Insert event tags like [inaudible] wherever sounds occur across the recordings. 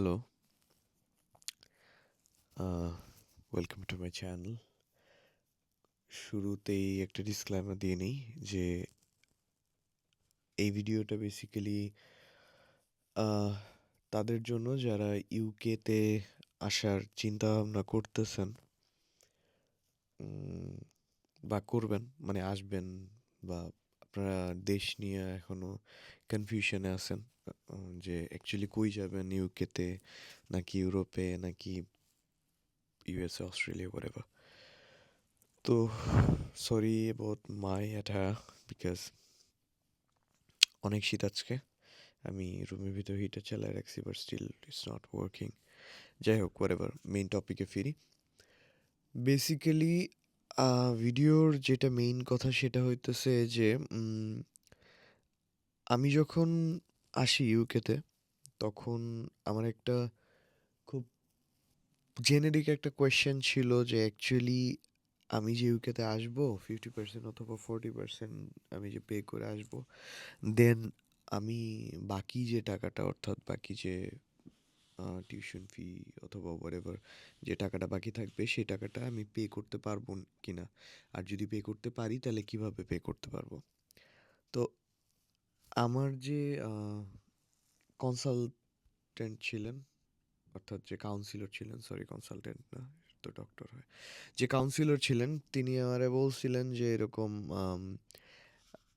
Hello welcome to my channel শুরুতেই একটা disclaimer দিয়ে নিই যে এই ভিডিওটা বেসিক্যালি তাদের জন্য যারা ইউকেতে আসার চিন্তা ভাবনা করতেছেন বা করবেন মানে আসবেন বা আপনারা দেশ নিয়ে এখনও কনফিউশনে আছেন? যে অ্যাকচুয়ালি কই যাবেন ইউকেতে নাকি ইউরোপে নাকি ইউএসএ অস্ট্রেলিয়া whatever? তো sorry about my attire because অনেক শীত আজকে। আমি রুমের ভিতর হিটার চালায় রাখছি but still it's not working যাই হোক, whatever মেইন টপিকে ফিরি। বেসিক্যালি ভিডিওর যেটা মেইন কথা সেটা হইতেছে যে আমি যখন আসি ইউকেতে তখন আমার একটা খুব জেনেরিক একটা কোয়েশ্চেন ছিল যে অ্যাকচুয়ালি আমি যে ইউকেতে আসব ফিফটি পার্সেন্ট অথবা ফোরটি পার্সেন্ট আমি যে পে করে আসব দেন আমি বাকি যে টাকাটা, অর্থাৎ বাকি যে টিউশন ফি অথবা whatever যে টাকাটা বাকি থাকবে, সেই টাকাটা আমি পে করতে পারব ন- কিনা? আর যদি পে করতে পারি, তাহলে কীভাবে পে করতে পারব? তো আমার যে কনসালটেন্ট ছিলেন, অর্থাৎ যে কাউন্সিলর ছিলেন সরি কনসালটেন্ট না, তো ডক্টর হয়, যে কাউন্সিলর ছিলেন, তিনি আমারে বলছিলেন যে এরকম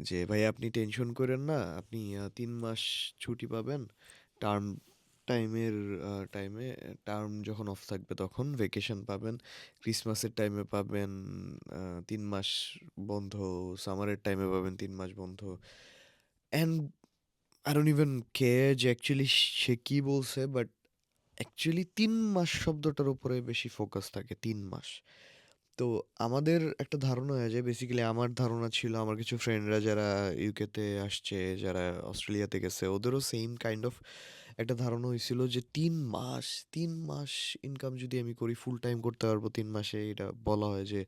যে ভাই আপনি টেনশন করেন না, আপনি তিন মাস ছুটি পাবেন টার্ম টাইমের টাইমে টার্ম যখন অফ থাকবে তখন ভেকেশন পাবেন। ক্রিসমাসের টাইমে পাবেন তিন মাস বন্ধ সামারের টাইমে পাবেন তিন মাস বন্ধ। And I don't even care যে অ্যাকচুয়ালি সে কী বলছে বাট অ্যাকচুয়ালি তিন মাস শব্দটার উপরে বেশি ফোকাস থাকে, তিন মাস। তো আমাদের একটা ধারণা হয়ে যায় বেসিক্যালি আমার ধারণা ছিল, আমার কিছু ফ্রেন্ডরা যারা ইউকেতে আসছে, যারা অস্ট্রেলিয়াতে গেছে, ওদেরও সেম কাইন্ড অফ একটা ধারণা হয়েছিল যে তিন মাস তিন মাস ইনকাম যদি আমি করি ফুল টাইম করতে পারব, তিন মাসে এটা বলা হয় যে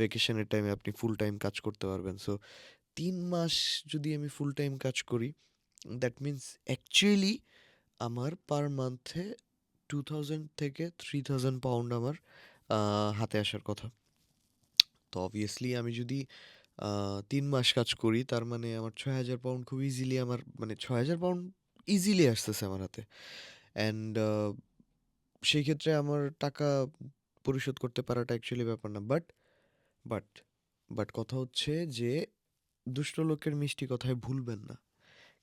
ভেকেশনের টাইমে আপনি ফুল টাইম কাজ করতে পারবেন। সো তিন মাস যদি আমি ফুল টাইম কাজ করি দ্যাট মিন্স অ্যাকচুয়ালি আমার পার মান্থে টু থাউজেন্ড থেকে থ্রি থাউজেন্ড পাউন্ড আমার হাতে আসার কথা। তো অবভিয়াসলি আমি যদি তিন মাস কাজ করি, তার মানে আমার ছয় হাজার পাউন্ড খুব ইজিলি আমার মানে ছয় হাজার পাউন্ড ইজিলি আসতেছে আমার হাতে। অ্যান্ড সেই ক্ষেত্রে আমার টাকা পরিশোধ করতে পারাটা অ্যাকচুয়ালি ব্যাপার না। বাট বাট বাট কথা হচ্ছে যে, দুষ্ট লোকের মিষ্টি কথায় ভুলবেন না।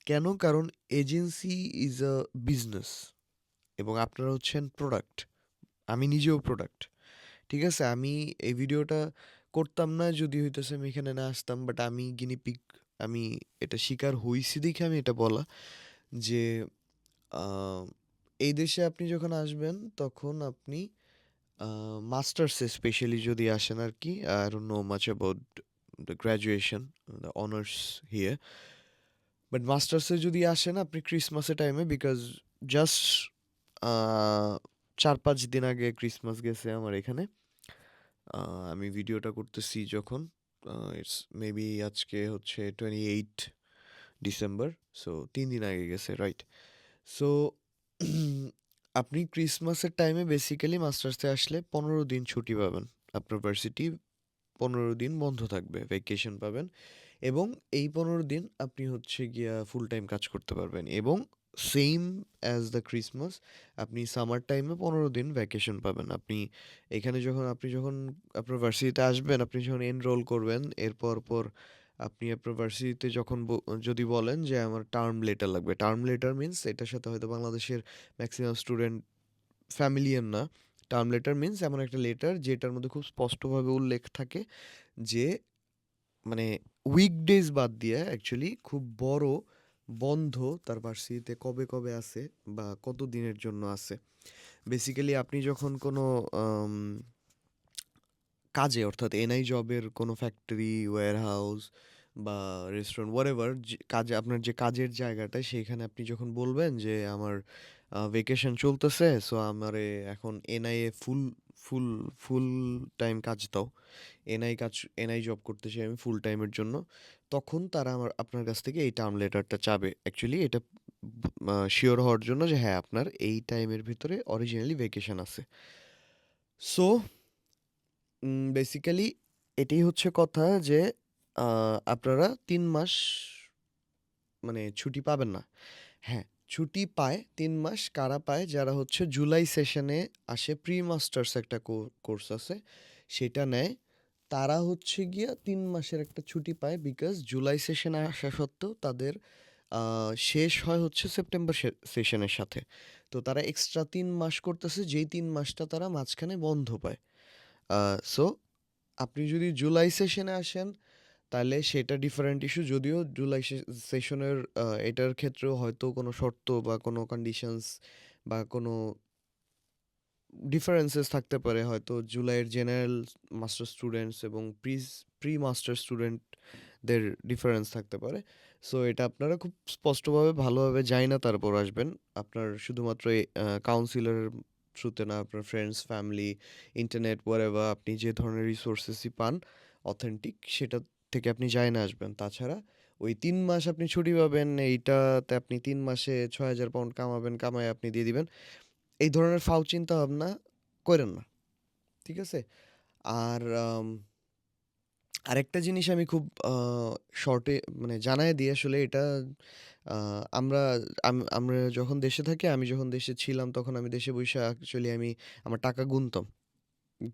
কেন? কারণ এজেন্সি ইজ আ বিজনেস এবং আপনারা হচ্ছেন প্রোডাক্ট আমি নিজেও প্রোডাক্ট ঠিক আছে? আমি এই ভিডিওটা করতাম না, যদি হইতেছে আমি এখানে না আসতাম বাট আমি গিনিপিক আমি এটা শিকার হইছি দেখে আমি এটা বলা। যে এই দেশে আপনি যখন আসবেন, তখন আপনি মাস্টার্সে স্পেশালি যদি আসেন আর কি I know much about the graduation the honours here but মাস্টার্সে যদি আসেন আপনি ক্রিসমাসের টাইমে বিকজ জাস্ট চার পাঁচ দিন আগে ক্রিসমাস গেছে আমার এখানে আমি ভিডিওটা করতেছি যখন ইটস মেবি আজকে হচ্ছে টোয়েন্টি এইট ডিসেম্বর সো তিন দিন আগে গেছে রাইট সো [clears throat] আপনি ক্রিসমাসের টাইমে বেসিক্যালি মাস্টার্সে আসলে পনেরো দিন ছুটি পাবেন। আপনার ভার্সিটি পনেরো দিন বন্ধ থাকবে ভ্যাকেশন পাবেন এবং এই পনেরো দিন আপনি হচ্ছে গিয়া ফুল টাইম কাজ করতে পারবেন এবং সেম অ্যাজ দ্য ক্রিসমাস আপনি সামার টাইমে পনেরো দিন ভ্যাকেশন পাবেন। আপনি এখানে যখন, আপনি যখন আপনার ভার্সিটিতে আসবেন, আপনি যখন এনরোল করবেন, এরপর পর আপনি আপনার ভার্সিটিতে যখন যদি বলেন যে আমার টার্ম লেটার লাগবে টার্ম লেটার মিন্স এটার সাথে হয়তো বাংলাদেশের ম্যাক্সিমাম স্টুডেন্ট ফ্যামিলিয়ান না। টার্ম লেটার মিন্স এমন একটা লেটার যেটার মধ্যে খুব স্পষ্টভাবে উল্লেখ থাকে যে মানে উইকডেজ বাদ দিয়ে অ্যাকচুয়ালি খুব বড় বন্ধ তার ভার্সিটিতে কবে কবে আছে বা কত দিনের জন্য আছে। বেসিক্যালি আপনি যখন কোনো কাজে অর্থাৎ এনআই জবের কোনো ফ্যাক্টরি ওয়্যার হাউস বা রেস্টুরেন্ট হোয়াটএভার কাজে আপনার যে কাজের জায়গাটা সেইখানে আপনি যখন বলবেন যে আমার ভেকেশন চলতেছে সো আমারে এখন এনআইএ ফুল ফুল ফুল টাইম কাজ দাও। এনআই কাজ এনআই জব করতে চাই আমি ফুল টাইমের জন্য। তখন তারা আমার আপনার কাছ থেকে এই টার্ম লেটারটা চাবে। অ্যাকচুয়ালি এটা শিওর হওয়ার জন্য যে হ্যাঁ, আপনার এই টাইমের ভিতরে অরিজিনালি ভ্যাকেশন আছে। সো বেসিক্যালি এটাই হচ্ছে কথা যে আপনারা ৩ মাস মানে ছুটি পাবেন না। হ্যাঁ, ছুটি পায় ৩ মাস কারা পায়? যারা হচ্ছে জুলাই সেশনে আসে প্রি মাস্টার্স একটা কোর্স আছে, সেটা নেয়। তারা হচ্ছে গিয়া ৩ মাসের একটা ছুটি পায় বিকজ জুলাই সেশনে আসা সত্ত্বেও তাদের শেষ হয় হচ্ছে সেপ্টেম্বর সেশনের সাথে। তো তারা এক্সট্রা তিন মাস করতেছে যেই তিন মাসটা তারা মাঝখানে বন্ধ পায়। সো আপনি যদি জুলাই সেশনে আসেন তাহলে সেটা ডিফারেন্ট ইস্যু। যদিও জুলাই সেশনের এটার ক্ষেত্রেও হয়তো কোনো শর্ত বা কোনো কন্ডিশনস বা কোনো ডিফারেন্সেস থাকতে পারে। হয়তো জুলাইয়ের জেনারেল মাস্টার স্টুডেন্টস এবং প্রিস প্রি মাস্টার স্টুডেন্টদের ডিফারেন্স থাকতে পারে। সো এটা আপনারা খুব স্পষ্টভাবে ভালোভাবে জাইনা তারপর আসবেন। আপনার শুধুমাত্র আ থ্রুতে না আপনার ফ্রেন্ডস, ফ্যামিলি, ইন্টারনেট হোয়াটএভার আপনি যে ধরনের রিসোর্সেসই পান অথেন্টিক সেটা থেকে আপনি জাইনা আসবেন। তাছাড়া ওই তিন মাস আপনি ছুটি পাবেন, এইটাতে আপনি তিন মাসে ৳৬,০০০ কামাবেন, কামায় আপনি দিয়ে দিবেন। এই ধরনের ফাউ চিন্তা ভাবনা করেন না। ঠিক আছে? আর আরেকটা জিনিস আমি খুব শর্টে মানে জানায় দিই আসলে এটা আমরা আমরা যখন দেশে থাকি, আমি যখন দেশে ছিলাম তখন আমি দেশে বইসা অ্যাকচুয়ালি আমি আমার টাকা গুনতাম।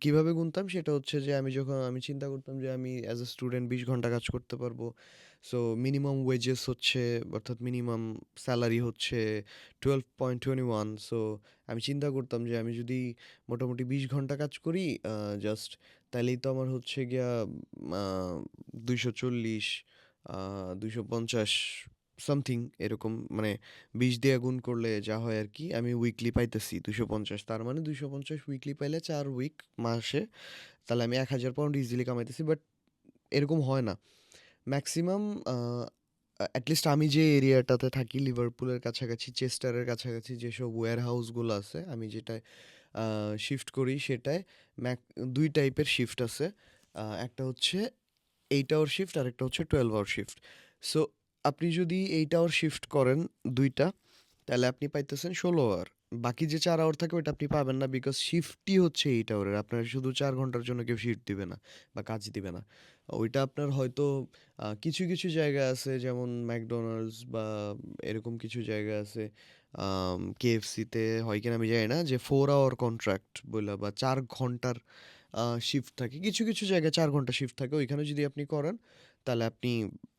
কীভাবে গুনতাম? সেটা হচ্ছে যে আমি যখন, আমি চিন্তা করতাম যে আমি অ্যাজ আ স্টুডেন্ট ২০ ঘণ্টা কাজ করতে পারব। সো মিনিমাম ওয়েজেস হচ্ছে, অর্থাৎ মিনিমাম স্যালারি হচ্ছে 12.21 সো আমি চিন্তা করতাম যে আমি যদি মোটামুটি ২০ ঘণ্টা কাজ করি জাস্ট তাহলেই তো আমার হচ্ছে গিয়া আ ২৪০ আ ২৫০ সামথিং এরকম মানে ২০ দিয়ে গুণ করলে যা হয় আর কি আমি উইকলি পাইতেছি ২৫০ তার মানে ২৫০ উইকলি পাইলে চার উইক মাসে তাহলে আমি ৳১,০০০ ইজিলি কামাইতেছি। বাট এরকম হয় না। ম্যাক্সিমাম আ আমি যে এরিয়াটাতে থাকি লিভারপুলের কাছাকাছি, চেস্টারের কাছাকাছি যেসব ওয়্যারহাউসগুলো আছে, আমি যেটায় শিফট করি সেটায় ম্যাক দুই টাইপের শিফট আছে। একটা হচ্ছে এইট আওয়ার শিফট আর একটা হচ্ছে 12 আওয়ার শিফট। সো আপনি যদি 8 আওয়ার শিফট করেন দুইটা তাহলে আপনি পাইতেছেন ১৬ আওয়ার। বাকি যে চার আওয়ার থাকে ওইটা আপনি পাবেন না বিকজ শিফটই হচ্ছে 8 আওয়ারের। আপনার শুধু চার ঘণ্টার জন্য কেউ শিফট দিবে না বা কাজ দিবে না। ওইটা আপনার হয়তো কিছু, কিছু জায়গা আছে যেমন ম্যাকডোনাল্ডস বা এরকম কিছু জায়গা আছে KFC-তে হয় কিনা আমি জানি না যে ফোর আওয়ার কন্ট্রাক্ট বইলা বা চার ঘণ্টার শিফট থাকে। কিছু, কিছু জায়গায় চার ঘণ্টা শিফট থাকে। ওইখানে যদি আপনি করেন তাহলে আপনি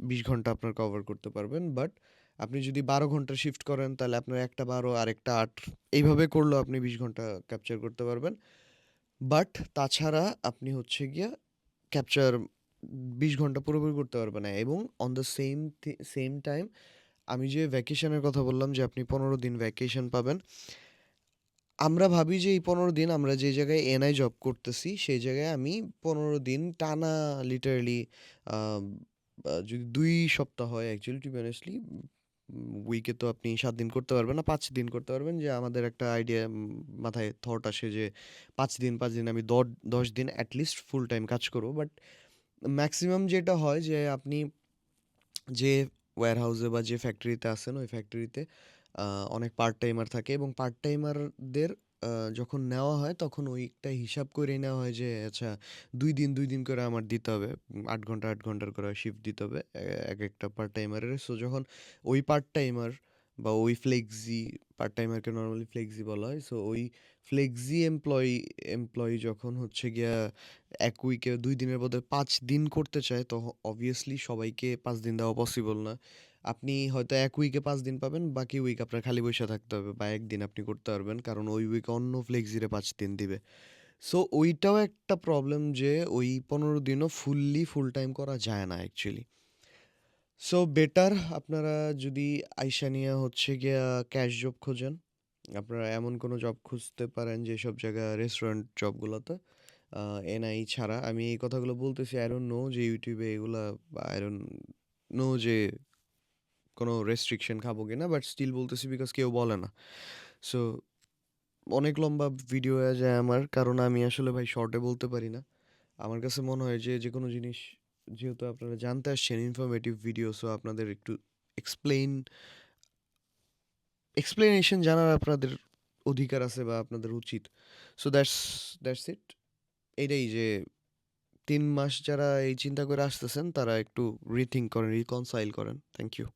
২০ ঘণ্টা আপনার কভার করতে পারবেন। বাট আপনি যদি ১২ ঘণ্টা শিফট করেন, তাহলে আপনার একটা ১২ আরেকটা ৮ এইভাবে করলেও আপনি ২০ ঘণ্টা ক্যাপচার করতে পারবেন। বাট তাছাড়া আপনি হচ্ছে গিয়া ক্যাপচার ২০ ঘণ্টা পুরোপুরি করতে পারবেন না এবং on the same same time আমি যে ভ্যাকেশনের কথা বললাম যে আপনি ১৫ দিন ভ্যাকেশন পাবেন। আমরা ভাবি যে এই ১৫ দিন আমরা যে জায়গায় এনআই জব করতেছি সেই জায়গায় আমি ১৫ দিন টানা লিটারেলি যদি দুই সপ্তাহ হয় অ্যাকচুয়ালি টু অনেস্টলি উইকে তো আপনি সাত দিন করতে পারবেন না, পাঁচ দিন করতে পারবেন যে আমাদের একটা আইডিয়া মাথায় থট আসে যে পাঁচ দিন, পাঁচ দিন আমি দশ দশ দিন এট লিস্ট ফুল টাইম কাজ করব বাট ম্যাক্সিমাম যেটা হয় যে আপনি যে ওয়্যারহাউসে বা যে ফ্যাক্টরিতে আছেন ওই ফ্যাক্টরিতে অনেক পার্ট টাইমার থাকে এবং পার্ট টাইমারদের যখন নেওয়া হয় তখন ওইটা হিসাব করে নেওয়া হয় যে আচ্ছা দুই দিন, দুই দিন করে আমার দিতে হবে। আট ঘণ্টা, আট ঘণ্টার করে শিফট দিতে হবে এক একটা পার্ট টাইমারের। সো যখন ওই পার্ট টাইমার বা ওই ফ্লেক্সি পার্ট টাইমারকে নর্মালি ফ্লেক্সি বলা হয়। সো ওই ফ্লেক্সি এমপ্লয়ি এমপ্লয়ি যখন হচ্ছে গিয়া এক উইকে দুই দিনের বদলে পাঁচ দিন করতে চায় তো অবভিয়াসলি সবাইকে পাঁচ দিন দেওয়া পসিবল না। আপনি হয়তো এক উইকে পাঁচ দিন পাবেন, বাকি উইক আপনার খালি বইসা থাকতে হবে বা ১ দিন আপনি করতে পারবেন। কারণ ওই উইকে অন্য ফ্লেক্সিরে পাঁচ দিন দিবে। সো ওইটাও একটা প্রবলেম যে ওই ১৫ দিনও ফুললি ফুল টাইম করা যায় না অ্যাকচুয়ালি। সো বেটার আপনারা যদি আইসা নিয়া হচ্ছে গিয়া ক্যাশ জব খোঁজেন, আপনারা এমন কোনো জব খুঁজতে পারেন যেসব জায়গায় রেস্টুরেন্ট জবগুলোতে এনআই ছাড়া। আমি এই কথাগুলো বলতেছি don't know যে ইউটিউবে এগুলা don't know যে কোনো রেস্ট্রিকশন খাব কি না বাট স্টিল বলতেছি বিকজ কেউ বলে না। সো অনেক লম্বা ভিডিও হয়ে যায় আমার। কারণ আমি আসলে ভাই শর্টে বলতে পারি না। আমার কাছে মনে হয় যে যে কোনো জিনিস যেহেতু আপনারা জানতে আসছেন ইনফরমেটিভ ভিডিও সো আপনাদের একটু এক্সপ্লেইন এক্সপ্লেনেশন জানার আপনাদের অধিকার আছে বা আপনাদের উচিত। So that's that's it. এইটাই যে তিন মাস যারা এই চিন্তা করে আসতেছেন তারা একটু রিথিঙ্ক করেন, রিকনসাইল করেন। Thank you.